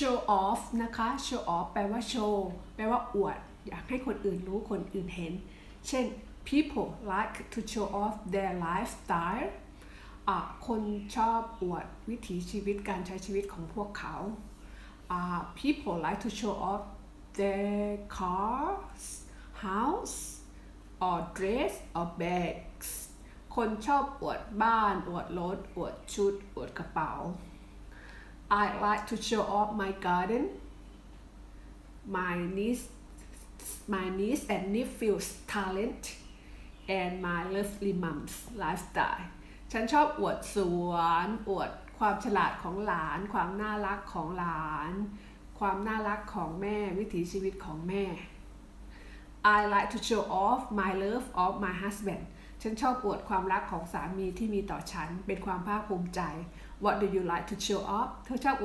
show off นะคะ show off แปลว่าโชว์แปลว่าอวด อยากให้คนอื่นรู้คนอื่นเห็น เช่น people like to show off their lifestyle คนชอบอวดวิถีชีวิตการใช้ชีวิตของพวกเขา people like to show off their cars house or dress or bags คนชอบอวดบ้าน อวดรถ อวดชุด อวดกระเป๋า I like to show off my garden my niece my niece and nephew's talent and my lovely mom's lifestyle ฉันชอบอวดสวนอวดความฉลาดของหลาน ความน่ารักของหลาน ความน่ารักของแม่วิถีชีวิตของแม่ I like to show off my love of my husband ฉันชอบอวดความรักของสามีที่มีต่อฉัน เป็นความภาคภูมิใจ What do you like to show off เธอชอบ